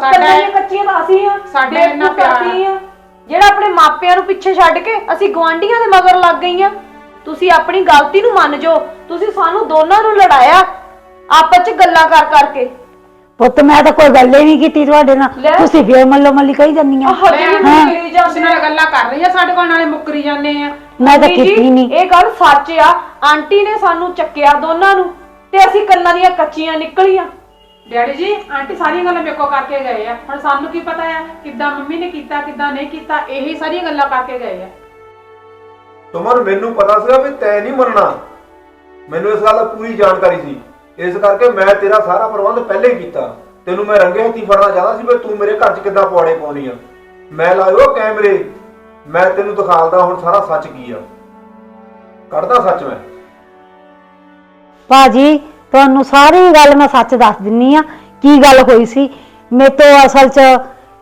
ਸਾਡਾ- ਕੰਨਾਂ ਦੀਆਂ ਕੱਚੀਆਂ ਤਾਂ ਅਸੀਂ ਆ। ਸਾਡੇ ਬੇਵਕੂਫ ਇੰਨਾ ਪਿਆਰ। ਅਸੀਂ ਆ। ਜਿਹੜਾ ਆਪਣੇ ਮਾਪਿਆਂ ਨੂੰ ਪਿੱਛੇ ਛੱਡ ਕੇ ਅਸੀਂ ਗਵਾਂਢੀਆਂ ਦੇ ਮਗਰ ਲੱਗ ਗਈਆਂ। ਤੁਸੀਂ ਆਪਣੀ ਗਲਤੀ ਨੂੰ ਮੰਨ ਜਾਓ। ਤੁਸੀਂ ਸਾਨੂੰ ਦੋਨਾਂ ਨੂੰ ਲੜਾਇਆ। ਆਪਸ ਚ ਗੱਲਾਂ ਕਰ ਕਰਕੇ। ਪੁੱਤ ਮੈਂ ਤਾਂ ਕੋਈ ਗੱਲ ਹੀ ਨਹੀਂ ਕੀਤੀ ਤੁਹਾਡੇ ਨਾਲ। ਲੈ। ਤੁਸੀਂ ਫੇਰ ਮੱਲੋ ਮੱਲੀ ਕਹੀ ਜਾਂਦੀਆਂ। ਆਹ ਹਜੇ ਵੀ ਮੈਂ- ਮੁੱਕਰੀ ਉਸ ਜਾਂਦੇ ਨਾਲ ਗੱਲਾਂ ਕਰ ਰਹੀਆਂ ਸਾਡੇ ਕੋਲ ਨਾਲੇ ਮੁੱਕਰੀ ਜਾਂਦੇ ਆ। ਮੈਂ ਤਾਂ ਜੀ, ਕੀਤੀ ਨਹੀਂ। ਇਹ ਗੱਲ ਸੱਚ ਆ। ਆਂਟੀ ਨੇ ਸਾਨੂੰ ਚੱਕਿਆ ਦੋਨਾਂ ਨੂੰ ਤੇ ਅਸੀਂ ਕੰਨਾਂ ਦੀਆਂ ਕੱਚੀਆਂ ਨਿਕਲੀਆਂ। ਡੈਡੀ ਜੀ ਆਂਟੀ ਸਾਰੀਆਂ ਗੱਲਾਂ ਮੇਰੇ ਕੋਲ ਕਰਕੇ ਗਏ ਆ। ਹੁਣ ਸਾਨੂੰ ਕੀ ਪਤਾ ਆ ਕਿੱਦਾਂ ਮੰਮੀ ਨੇ ਕੀਤਾ ਕਿੱਦਾਂ ਨਹੀਂ ਕੀਤਾ ਇਹੀ ਸਾਰੀਆਂ ਗੱਲਾਂ ਕਰਕੇ ਗਏ ਆ। ਤੁਮਨ ਮੈਨੂੰ ਪਤਾ ਸੀਗਾ ਵੀ ਤੈਂ ਨਹੀਂ ਮੰਨਣਾ। ਮੈਨੂੰ ਇਸ ਗੱਲ ਦਾ ਪੂਰੀ ਜਾਣਕਾਰੀ ਸੀ। ਇਸ ਕਰਕੇ ਮੈਂ ਤੇਰਾ ਸਾਰਾ ਪ੍ਰਬੰਧ ਪਹਿਲੇ ਹੀ ਕੀਤਾ। ਤੈਨੂੰ ਮੈਂ ਰੰਗੇ ਹੱਥੀ ਫੜਨਾ ਚਾਹਦਾ ਸੀ ਵੀ ਤੂੰ ਮੇਰੇ ਘਰ 'ਚ ਕਿੱਦਾਂ ਪੌੜੇ ਪਾਉਣੀ ਆ। ਮੈਂ ਲਾਇਓ ਕੈਮਰੇ। ਮੈਂ ਤੈਨੂੰ ਦਿਖਾਲਦਾ ਹੁਣ ਸਾਰਾ ਸੱਚ ਕੀ ਆ। ਕੱਢਦਾ ਸੱਚ ਮੈਂ। ਭਾਜੀ, ਤੁਹਾਨੂੰ ਸਾਰੀ ਗੱਲ ਮੈਂ ਸੱਚ ਦੱਸ ਦਿੰਨੀ ਆ। ਕੀ ਗੱਲ ਹੋਈ ਸੀ? ਮੇਰੇ ਤੋਂ ਅਸਲ 'ਚ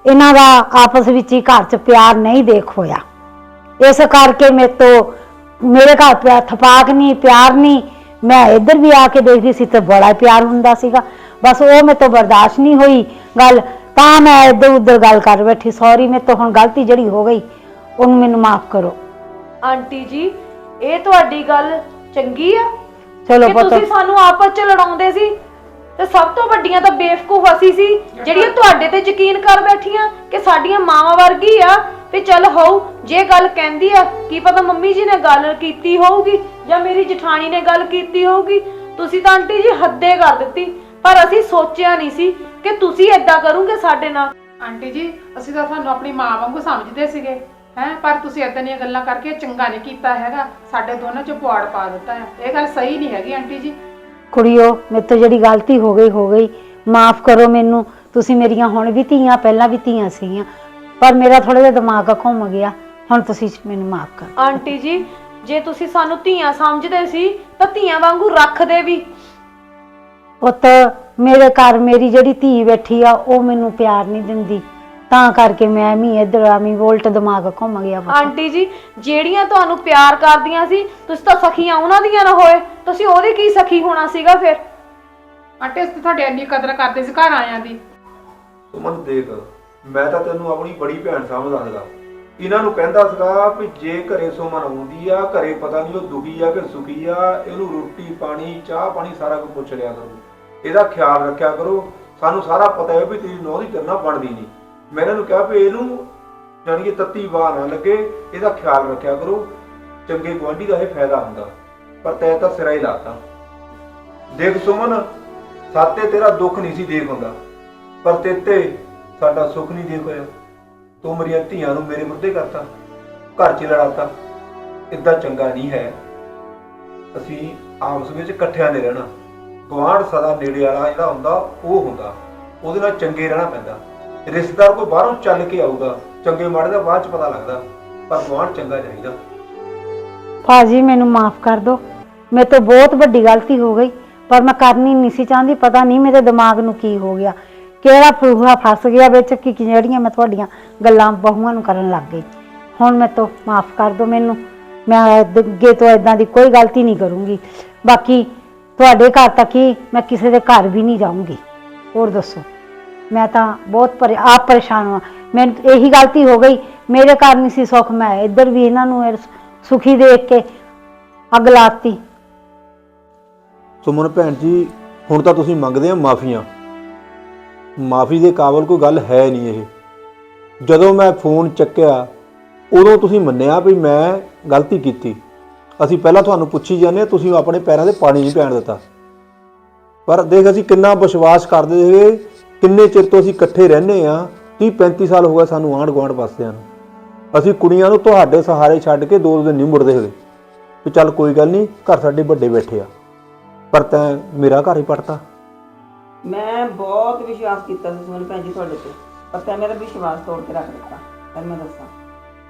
ਇਹਨਾਂ ਦਾ ਆਪਸ ਵਿੱਚ ਹੀ ਘਰ 'ਚ ਪਿਆਰ ਨਹੀਂ ਦੇਖ ਹੋਇਆ। ਇਸ ਕਰਕੇ ਮੇਰੇ ਤੋਂ ਮੇਰੇ ਘਰ ਪਿਆਰ ਥਪਾਕ ਨਹੀਂ, ਪਿਆਰ ਨਹੀਂ। ਮੈਂ ਇੱਧਰ ਵੀ ਆ ਕੇ ਦੇਖਦੀ ਸੀ ਤੇ ਬੜਾ ਪਿਆਰ ਹੁੰਦਾ ਸੀਗਾ। ਬਸ ਉਹ ਮੇਰੇ ਤੋਂ ਬਰਦਾਸ਼ਤ ਨਹੀਂ ਹੋਈ ਗੱਲ ਤਾਂ ਮੈਂ ਇੱਧਰ ਉੱਧਰ ਗੱਲ ਕਰ ਬੈਠੀ ਸੌਰੀ ਮੇਰੇ ਤੋਂ ਹੁਣ ਗਲਤੀ ਜਿਹੜੀ ਹੋ ਗਈ ਉਹਨੂੰ ਮੈਨੂੰ ਮਾਫ ਕਰੋ। ਆਂਟੀ ਜੀ ਇਹ ਤੁਹਾਡੀ ਗੱਲ ਚੰਗੀ ਆ? ਚਲੋ ਕਿ ਪੁੱਤ। ਤੁਸੀਂ ਸਾਨੂੰ ਆਪਸ ਚ ਲੜਾਉਂਦੇ ਸੀ? ਤੇ ਸਭ ਤੋਂ ਵੱਡੀਆਂ ਤਾਂ ਬੇਵਕੂਫ ਅਸੀਂ ਸੀ ਜਿਹੜੀਆਂ ਤੁਹਾਡੇ ਤੇ ਯਕੀਨ ਕਰ ਬੈਠੀਆਂ ਕਿ ਸਾਡੀਆਂ ਮਾਵਾਂ ਵਰਗੀ ਆ। ਵੀ ਚੱਲ ਹੋਊ ਜੇ ਗੱਲ ਕਹਿੰਦੀ ਆ ਕੀ ਪਤਾ ਮੰਮੀ ਜੀ ਨੇ ਗੱਲ ਕੀਤੀ ਹੋਊਗੀ? ਜਾਂ ਮੇਰੀ ਜਠਾਣੀ ਨੇ ਗੱਲ ਕੀਤੀ ਹੋਊਗੀ? ਤੁਸੀਂ ਤਾਂ ਆਂਟੀ ਜੀ ਹੱਦੇ ਕਰ ਦਿੱਤੀ ਪਰ ਅਸੀਂ ਸੋਚਿਆ ਨਹੀਂ ਸੀ ਕਿ ਤੁਸੀਂ ਏਦਾਂ ਕਰੋਗੇ ਸਾਡੇ ਨਾਲ। ਆਂਟੀ ਜੀ ਅਸੀਂ ਤਾਂ ਤੁਹਾਨੂੰ ਆਪਣੀ ਮਾਂ ਵਾਂਗੂ ਸਮਝਦੇ ਸੀਗੇ ਹੈ? ਪਰ ਤੁਸੀਂ ਏਦਾਂ ਦੀਆਂ ਗੱਲਾਂ ਕਰਕੇ ਚੰਗਾ ਨਹੀਂ ਕੀਤਾ ਹੈਗਾ। ਸਾਡੇ ਦੋਨਾਂ ਚ ਪੁਆੜ ਪਾ ਦਿੱਤਾ ਹੈ। ਇਹ ਗੱਲ ਸਹੀ ਨਹੀਂ ਹੈਗੀ ਆਂਟੀ ਜੀ। ਕੁੜੀਓ ਮੇਰੇ ਤੋਂ ਜਿਹੜੀ ਗਲਤੀ ਹੋ ਗਈ ਹੋ ਗਈ। ਮਾਫ ਕਰੋ ਮੈਨੂੰ। ਤੁਸੀਂ ਮੇਰੀਆਂ ਹੁਣ ਵੀ ਧੀਆਂ ਪਹਿਲਾਂ ਵੀ ਧੀਆਂ ਸੀਗੀਆਂ। ਪਰ ਮੇਰਾ ਥੋੜਾ ਜਿਹਾ ਦਿਮਾਗ ਘੁੰਮ ਗਿਆ। ਹੁਣ ਤੁਸੀਂ ਮੈਨੂੰ ਮਾਫ ਕਰ ਆਂਟੀ ਜੀ ਜੇ ਤੁਸੀਂ ਸਾਨੂੰ ਧੀਆਂ ਸਮਝਦੇ ਸੀ ਤਾਂ ਧੀਆਂ ਵਾਂਗੂ ਰੱਖਦੇ ਵੀ। ਪੁੱਤ ਮੇਰੇ ਘਰ ਮੇਰੀ ਜਿਹੜੀ ਧੀ ਬੈਠੀ ਆ ਉਹ ਮੈਨੂੰ ਪਿਆਰ ਨਹੀਂ ਦਿੰਦੀ। ਤਾਂ ਕਰਕੇ ਮੈਂ ਵੀ ਇੱਧਰ ਆਵੀਂ ਵੋਲਟ ਦਿਮਾਗ ਘੁੰਮ ਗਿਆ ਪੁੱਤ। ਆਂਟੀ ਜੀ ਜਿਹੜੀਆਂ ਤੁਹਾਨੂੰ ਪਿਆਰ ਕਰਦੀਆਂ ਸੀ ਤੁਸੀਂ ਤਾਂ ਸਖੀਆਂ ਉਹਨਾਂ ਦੀਆਂ ਨਾ ਹੋਏ। ਤੁਸੀਂ ਉਹਦੀ ਕੀ ਸਖੀ ਹੋਣਾ ਸੀਗਾ ਫਿਰ? ਆਂਟੀ ਅਸੀਂ ਤਾਂ ਤੁਹਾਡੀ ਇੰਨੀ ਕਦਰ ਕਰਦੇ ਸੀ ਘਰ ਆਇਆਂ ਦੀ। ਤੁਮਨ ਦੇਖ ਮੈਂ ਤਾਂ ਤੈਨੂੰ ਆਪਣੀ ਬੜੀ ਭੈਣ ਸਮਝਦਾ ਸੀਗਾ ਇਹਨਾਂ ਨੂੰ ਕਹਿੰਦਾ ਸੀਗਾ ਵੀ ਜੇ ਘਰੇ ਸੁਮਨ ਆਉਂਦੀ ਆ, ਘਰੇ ਪਤਾ ਨਹੀਂ ਉਹ ਦੁਖੀ ਆ ਕਿ ਸੁਖੀ ਆ, ਇਹਨੂੰ ਰੋਟੀ ਪਾਣੀ, ਚਾਹ ਪਾਣੀ ਸਾਰਾ ਕੁਝ ਪੁੱਛ ਲਿਆ ਕਰੋ। ਇਹਦਾ ਖਿਆਲ ਰੱਖਿਆ ਕਰੋ। ਸਾਨੂੰ ਸਾਰਾ ਪਤਾ ਹੈ ਵੀ ਤੇਰੀ ਨੌਂ ਦੀ ਕਰਨਾ ਬਣਦੀ ਨਹੀਂ। ਮੈਂ ਇਹਨਾਂ ਨੂੰ ਕਿਹਾ ਵੀ ਇਹਨੂੰ ਜਾਣੀ ਕਿ ਤੱਤੀ ਵਾਹ ਨਾ ਲੱਗੇ, ਇਹਦਾ ਖਿਆਲ ਰੱਖਿਆ ਕਰੋ। ਚੰਗੇ ਗੁਆਂਢੀ ਦਾ ਇਹ ਫਾਇਦਾ ਹੁੰਦਾ। ਪਰ ਤੈ ਤਾਂ ਸਿਰਾ ਹੀ ਲਾਤਾ। ਦੇਖ ਸੁਮਨ, ਸਾਤੇ ਤੇਰਾ ਦੁੱਖ ਨਹੀਂ ਸੀ ਦੇਖ ਹੁੰਦਾ ਪਰ ਤੇਤੇ ਸਾਡਾ ਸੁੱਖ ਨਹੀਂ ਦੇਖ ਹੋਇਆ। ਤੂੰ ਮੇਰੀਆਂ ਧੀਆਂ ਨੂੰ ਮੇਰੇ ਮੁੱਦੇ ਕਰਤਾ। ਘਰ 'ਚ ਲੜਾਤਾ। ਇਦਾਂ ਚੰਗਾ ਨਹੀਂ ਹੈ। ਅਸੀਂ ਆਪਸ ਵਿੱਚ ਇਕੱਠਿਆਂ ਨੇ ਰਹਿਣਾ। ਗਵਾਂਢ ਸਦਾ ਨੇੜੇ ਵਾਲਾ ਜਿਹੜਾ ਹੁੰਦਾ, ਉਹ ਹੁੰਦਾ। ਉਹਦੇ ਨਾਲ ਚੰਗੇ ਰਹਿਣਾ ਪੈਂਦਾ। ਰਿਸ਼ਤੇਦਾਰ ਕੋਈ ਬਾਹਰੋਂ ਚੱਲ ਕੇ ਆਊਗਾ, ਚੰਗੇ ਮਾੜੇ ਦਾ ਬਾਅਦ ਚ ਪਤਾ ਲੱਗਦਾ, ਪਰ ਗਵਾਂਢ ਚੰਗਾ ਚਾਹੀਦਾ। ਭਾਜੀ, ਮੈਨੂੰ ਮਾਫ ਕਰ ਦਿਓ। ਮੇਰੇ ਤੋਂ ਬਹੁਤ ਵੱਡੀ ਗਲਤੀ ਹੋ ਗਈ, ਪਰ ਮੈਂ ਕਰਨੀ ਨਹੀਂ ਸੀ ਚਾਹੁੰਦੀ, ਪਤਾ ਨਹੀਂ ਮੇਰੇ ਦਿਮਾਗ ਨੂੰ ਕੀ ਹੋ ਗਿਆ। ਕਿਹੜਾ ਫੂਹਾ ਫਸ ਗਿਆ ਵਿੱਚ, ਕਿ ਕਿ ਜਿਹੜੀਆਂ ਮੈਂ ਤੁਹਾਡੀਆਂ ਗੱਲਾਂ ਬਹੂਆਂ ਨੂੰ ਕਰਨ ਲੱਗ ਗਈ। ਹੁਣ ਮੈਂ ਤੋਂ ਮਾਫ ਕਰ ਦਿਓ ਮੈਨੂੰ। ਮੈਂ ਅੱਗੇ ਤੋਂ ਇਦਾਂ ਦੀ ਕੋਈ ਗਲਤੀ ਨਹੀਂ ਕਰੂੰਗੀ। ਬਾਕੀ ਤੁਹਾਡੇ ਘਰ ਤੱਕ ਹੀ ਮੈਂ ਕਿਸੇ ਦੇ ਘਰ ਵੀ ਨਹੀਂ ਜਾਊਂਗੀ। ਹੋਰ ਦੱਸੋ। ਮੈਂ ਤਾਂ ਬਹੁਤ ਪਰੇ, ਆਪ ਪਰੇਸ਼ਾਨ ਹਾਂ। ਮੈਨੂੰ ਇਹੀ ਗਲਤੀ ਹੋ ਗਈ। ਮੇਰੇ ਘਰ ਨਹੀਂ ਸੀ ਸੁੱਖ। ਮੈਂ ਇੱਧਰ ਵੀ ਇਹਨਾਂ ਨੂੰ ਸੁਖੀ ਦੇਖ ਕੇ ਅੱਗ ਲਾਤੀ। ਸੁਮਨ ਭੈਣ ਜੀ, ਹੁਣ ਤਾਂ ਤੁਸੀਂ ਮੰਗਦੇ ਆ ਮਾਫੀਆਂ। ਮਾਫੀ ਦੇ ਕਾਬਲ ਕੋਈ ਗੱਲ ਹੈ ਨਹੀਂ ਇਹ। ਜਦੋਂ ਮੈਂ ਫੋਨ ਚੱਕਿਆ ਉਦੋਂ ਤੁਸੀਂ ਮੰਨਿਆ ਵੀ ਮੈਂ ਗਲਤੀ ਕੀਤੀ। ਅਸੀਂ ਪਹਿਲਾਂ ਤੁਹਾਨੂੰ ਪੁੱਛੀ ਜਾਂਦੇ ਹਾਂ, ਤੁਸੀਂ ਆਪਣੇ ਪੈਰਾਂ ਦੇ ਪਾਣੀ ਨਹੀਂ ਪੈਣ ਦਿੱਤਾ। ਪਰ ਦੇਖ ਅਸੀਂ ਕਿੰਨਾ ਵਿਸ਼ਵਾਸ ਕਰਦੇ ਸੀਗੇ ਕਿੰਨੇ ਚਿਰ ਤੋਂ ਅਸੀਂ ਇਕੱਠੇ ਰਹਿੰਦੇ ਆ 30 35 ਸਾਲ ਹੋ ਗਏ ਸਾਨੂੰ ਆਂਢ ਗੁਆਂਢ ਵਸਦਿਆਂ ਨੂੰ। ਅਸੀਂ ਕੁੜੀਆਂ ਨੂੰ ਤੁਹਾਡੇ ਸਹਾਰੇ ਛੱਡ ਕੇ ਦੋ ਦੋ ਦਿਨ ਨਹੀਂ ਮੁੜਦੇ ਹੈਗੇ ਵੀ ਚੱਲ ਕੋਈ ਗੱਲ ਨਹੀਂ ਘਰ ਸਾਡੇ ਵੱਡੇ ਬੈਠੇ ਆ। ਪਰ ਤੈਂ ਮੇਰਾ ਘਰ ਹੀ ਪੜਤਾ ਮੈਂ ਬਹੁਤ ਵਿਸ਼ਵਾਸ ਕੀਤਾ ਸੀ ਸੁਮਨ ਭੈਣ ਜੀ ਤੁਹਾਡੇ ਤੇ, ਪਰ ਤੈਂ ਮੇਰਾ ਵਿਸ਼ਵਾਸ ਤੋੜ ਕੇ ਰੱਖ ਦਿੱਤਾ। ਤੈਨੂੰ ਮੈਂ ਦੱਸਾਂ,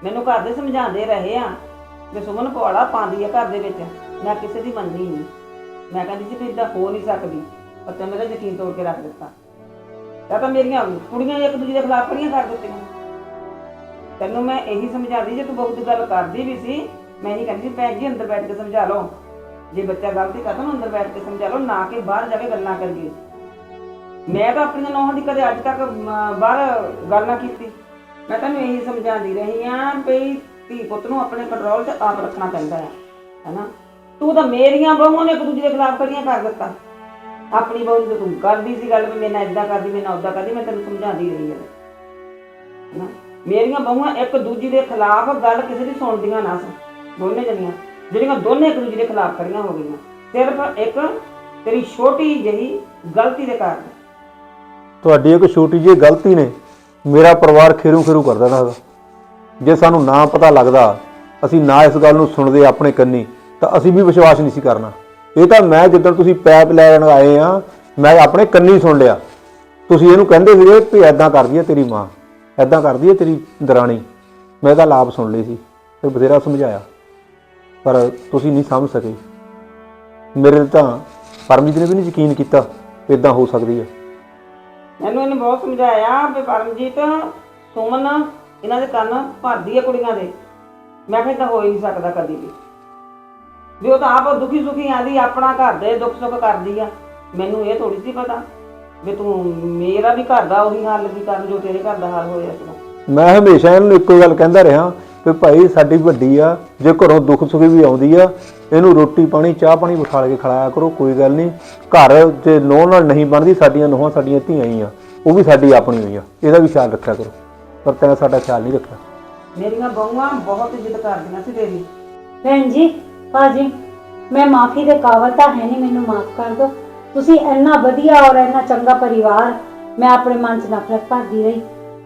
ਮੈਨੂੰ ਘਰ ਦੇ ਸਮਝਾਉਂਦੇ ਰਹੇ ਆ ਕਿ ਸੁਮਨ ਪਵਾੜਾ ਪਾਉਂਦੀ ਆ ਘਰ ਦੇ ਵਿੱਚ, ਮੈਂ ਕਿਸੇ ਦੀ ਮੰਨਦੀ ਨਹੀਂ। ਮੈਂ ਕਹਿੰਦੀ ਸੀ ਕਿ ਇਦਾਂ ਹੋ ਨਹੀਂ ਸਕਦੀ, ਪਰ ਤੈਂ ਮੇਰਾ ਯਕੀਨ ਤੋੜ ਕੇ ਰੱਖ ਦਿੱਤਾ। ਜਾਂ ਤਾਂ ਮੇਰੀਆਂ ਕੁੜੀਆਂ ਇੱਕ ਦੂਜੇ ਦੇ ਖਿਲਾਫ ਖੜੀਆਂ ਕਰ ਦਿੱਤੀਆਂ। ਤੈਨੂੰ ਮੈਂ ਇਹੀ ਸਮਝਾਦੀ ਜੇ ਤੂੰ ਬਹੁਤ ਗੱਲ ਕਰਦੀ ਵੀ ਸੀ, ਮੈਂ ਨਹੀਂ ਕਹਿੰਦੀ ਭੈਣ ਜੀ, ਅੰਦਰ ਬੈਠ ਕੇ ਸਮਝਾ ਲਓ। ਜੇ ਬੱਚਾ ਗਲਤੀ ਕਰਦਾ ਨਾ ਅੰਦਰ ਬੈਠ ਕੇ ਸਮਝਾ ਲਓ, ਨਾ ਕਿ ਬਾਹਰ ਜਾ ਕੇ ਗੱਲਾਂ ਕਰੀਏ। ਮੈਂ ਤਾਂ ਆਪਣੀਆਂ ਨੌਹਾਂ ਦੀ ਕਦੇ ਅੱਜ ਤੱਕ ਅਮ, ਬਾਹਰ ਗੱਲ ਨਾ ਕੀਤੀ। ਮੈਂ ਤੈਨੂੰ ਇਹੀ ਸਮਝਾਉਂਦੀ ਰਹੀ ਆ ਵੀ ਧੀ ਪੁੱਤ ਨੂੰ ਆਪਣੇ ਕੰਟਰੋਲ 'ਚ ਆਪ ਰੱਖਣਾ ਪੈਂਦਾ ਹੈ ਹੈਨਾ? ਤੂੰ ਤਾਂ ਮੇਰੀਆਂ ਬਹੂਆਂ ਨੇ ਇੱਕ ਦੂਜੇ ਦੇ ਖਿਲਾਫ ਖੜੀਆਂ ਕਰ ਦਿੱਤਾ। ਆਪਣੀ ਬਹੂ ਨੂੰ ਤੂੰ ਕਰਦੀ ਸੀ ਗੱਲ ਵੀ ਮੇਰੇ ਨਾਲ ਇਦਾਂ ਕਰਦੀ ਮੇਰੇ ਨਾਲ ਉਦਾਂ ਕਰਦੀ ਮੈਂ ਤੈਨੂੰ ਸਮਝਾਉਂਦੀ ਰਹੀ ਹਾਂ। ਹੈਨਾ? ਮੇਰੀਆਂ ਬਹੂਆਂ ਇੱਕ ਦੂਜੀ ਦੇ ਖਿਲਾਫ ਗੱਲ ਕਿਸੇ ਦੀ ਸੁਣਦੀਆਂ ਨਾ ਸਨ ਦੋਨੇ ਜਣੀਆਂ। ਜਿਹੜੀਆਂ ਦੋਨੇ ਇੱਕ ਦੂਜੇ ਦੇ ਖਿਲਾਫ ਖੜੀਆਂ ਹੋ ਗਈਆਂ। ਸਿਰਫ ਇੱਕ ਤੇਰੀ ਛੋਟੀ ਜਿਹੀ ਗਲਤੀ ਦੇ ਕਾਰਨ। ਤੁਹਾਡੀ ਇੱਕ ਛੋਟੀ ਜਿਹੀ ਗਲਤੀ ਨੇ, ਮੇਰਾ ਪਰਿਵਾਰ ਖੇਰੂ ਖੇਰੂ ਕਰ ਦੇਣਾ ਹੈਗਾ ਜੇ ਸਾਨੂੰ ਨਾ ਪਤਾ ਲੱਗਦਾ, ਅਸੀਂ ਨਾ ਇਸ ਗੱਲ ਨੂੰ ਸੁਣਦੇ ਆਪਣੇ ਕੰਨੀ, ਤਾਂ ਅਸੀਂ ਵੀ ਵਿਸ਼ਵਾਸ ਨਹੀਂ ਸੀ ਕਰਨਾ। ਇਹ ਤਾਂ ਮੈਂ ਜਿੱਦਣ ਤੁਸੀਂ ਪੈਪ ਲੈਣ ਆਏ ਆ, ਮੈਂ ਆਪਣੇ ਕੰਨੀ ਸੁਣ ਲਿਆ। ਤੁਸੀਂ ਇਹਨੂੰ ਕਹਿੰਦੇ ਸੀਗੇ ਵੀ ਐਦਾਂ ਕਰਦੀ ਹੈ ਤੇਰੀ ਮਾਂ ਐਦਾਂ ਕਰਦੀ ਹੈ ਤੇਰੀ ਦਰਾਣੀ। ਮੈਂ ਤਾਂ ਲਾਭ ਸੁਣ ਲਈ ਸੀ ਫਿਰ ਬਥੇਰਾ ਸਮਝਾਇਆ। ਪਰ ਤੁਸੀਂ ਨਹੀਂ ਸਮਝ ਸਕੇ। ਮੇਰੇ ਤੇ ਤਾਂ ਪਰਮਜੀਤ ਨੇ ਵੀ ਨਹੀਂ ਯਕੀਨ ਕੀਤਾ ਇਦਾਂ ਹੋ ਸਕਦੀ ਹੈ ਮੈਨੂੰ ਇਹਨੇ ਬਹੁਤ ਸਮਝਾਇਆ ਵੀ ਪਰਮਜੀਤ, ਸੁਮਨ, ਇਹਨਾਂ ਦੇ ਕੰਨ ਭਰਦੀ ਹੈ ਕੁੜੀਆਂ ਦੇ। ਮੈਂ ਕਿਹਾ ਤਾਂ ਹੋ ਹੀ ਨਹੀਂ ਸਕਦਾ ਕਦੀ ਵੀ। ਵੀ ਉਹ ਤਾਂ ਆਪ ਦੁਖੀ ਸੁਖੀ ਆਂਦੀ, ਆਪਣਾ ਘਰ ਦੇ ਦੁੱਖ ਸੁੱਖ ਕਰਦੀ ਆ। ਮੈਨੂੰ ਇਹ ਥੋੜੀ ਸੀ ਪਤਾ ਵੀ ਤੂੰ ਮੇਰਾ ਵੀ ਘਰ ਦਾ ਉਹੀ ਹਾਲ ਕੀ ਕਰਨ ਜੋ ਤੇਰੇ ਘਰ ਦਾ ਹਾਲ ਹੋਇਆ ਸੀ। ਮੈਂ ਹਮੇਸ਼ਾ ਇਹਨੂੰ ਇੱਕੋ ਗੱਲ ਕਹਿੰਦਾ ਰਿਹਾ। ਵੀ ਭਾਈ ਸਾਡੀ ਵੱਡੀ ਆ ਜੇ ਘਰੋਂ ਦੁੱਖ ਸੁੱਖ ਵੀ ਆਉਂਦੀ ਆ ਇਹਨੂੰ ਰੋਟੀ ਪਾਣੀ ਚਾਹ ਪਾਣੀ ਬਿਠਾ ਕੇ ਖਿਲਾਇਆ ਕਰੋ ਕੋਈ ਗੱਲ ਨਹੀਂ। ਘਰ ਜੇ ਨੋਹ ਨਾਲ ਨਹੀਂ ਬਣਦੀ ਸਾਡੀਆਂ ਨੋਹਾਂ ਸਾਡੀਆਂ ਧੀਆਂ ਹੀ ਆ ਉਹ ਵੀ ਸਾਡੀ ਆਪਣੀ ਹੋਈ ਆ ਇਹਦਾ ਵੀ ਖਿਆਲ ਰੱਖਿਆ ਕਰੋ। ਪਰ ਤੈਂ ਸਾਡਾ ਖਿਆਲ ਨਹੀਂ ਰੱਖਿਆ। ਮੇਰੀਆਂ ਬਹੂਆਂ ਬਹੁਤ ਇੱਜ਼ਤ ਕਰਦੀਆਂ ਸੀ ਤੇਰੀ। ਭੈਣ ਜੀ ਭਾਜੀ ਮੈਂ ਮਾਫੀ ਦੇ ਕਾਬਲ ਤਾਂ ਹੈ ਨਹੀਂ ਮੈਨੂੰ ਮਾਫ ਕਰ ਦਿਓ। ਤੁਸੀਂ ਇੰਨਾ ਵਧੀਆ ਔਰ ਇੰਨਾ ਚੰਗਾ ਪਰਿਵਾਰ ਮੈਂ ਆਪਣੇ ਮਨ 'ਚ ਨਫ਼ਰਤ ਭਰਦੀ ਰਹੀ।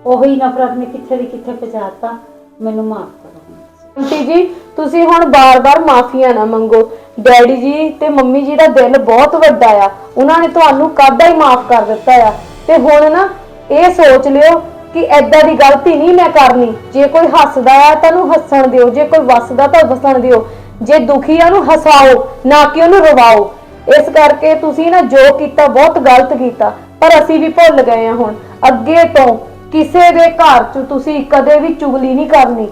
ਉਹੀ ਨਫ਼ਰਤ ਨੇ ਕਿੱਥੇ ਦੀ ਕਿੱਥੇ ਪਹੁੰਚਾਤਾ ਮੈਨੂੰ ਮਾਫ ਕਰੋ। ਆਂਟੀ ਜੀ, ਤੁਸੀਂ ਹੁਣ ਬਾਰ-ਬਾਰ ਮਾਫੀਆਂ ਨਾ ਮੰਗੋ। ਡੈਡੀ ਜੀ ਤੇ ਮੰਮੀ ਜੀ ਦਾ ਦਿਲ ਬਹੁਤ ਵੱਡਾ ਆ। ਉਹਨਾਂ ਨੇ ਤੁਹਾਨੂੰ ਕਾਦਾ ਹੀ ਮਾਫ ਕਰ ਦਿੱਤਾ ਆ। ਤੇ ਹੁਣ ਨਾ ਇਹ ਸੋਚ ਲਿਓ ਕਿ ਐਦਾਂ ਦੀ ਗਲਤੀ ਨਹੀਂ ਮੈਂ ਕਰਨੀ। ਜੇ ਕੋਈ ਹੱਸਦਾ ਆ ਤਾਂ ਉਹਨੂੰ ਹੱਸਣ ਦਿਓ। ਜੇ ਕੋਈ ਵਸਦਾ ਤਾਂ ਵਸਣ ਦਿਓ। ਜੇ ਦੁਖੀ ਆ ਉਹਨੂੰ ਹਸਾਓ, ਨਾ ਕਿ ਉਹਨੂੰ ਰਵਾਓ। ਇਸ ਕਰਕੇ ਤੁਸੀਂ ਨਾ ਜੋ ਕੀਤਾ, ਬਹੁਤ ਗਲਤ ਕੀਤਾ। ਪਰ ਅਸੀਂ ਵੀ ਭੁੱਲ ਗਏ ਆ ਹੁਣ। ਅੱਗੇ ਤੋਂ ਕਿਸੇ ਦੇ ਘਰ 'ਚ ਤੁਸੀਂ ਕਦੇ ਵੀ ਚੁਗਲੀ ਨਹੀਂ ਕਰਨੀ।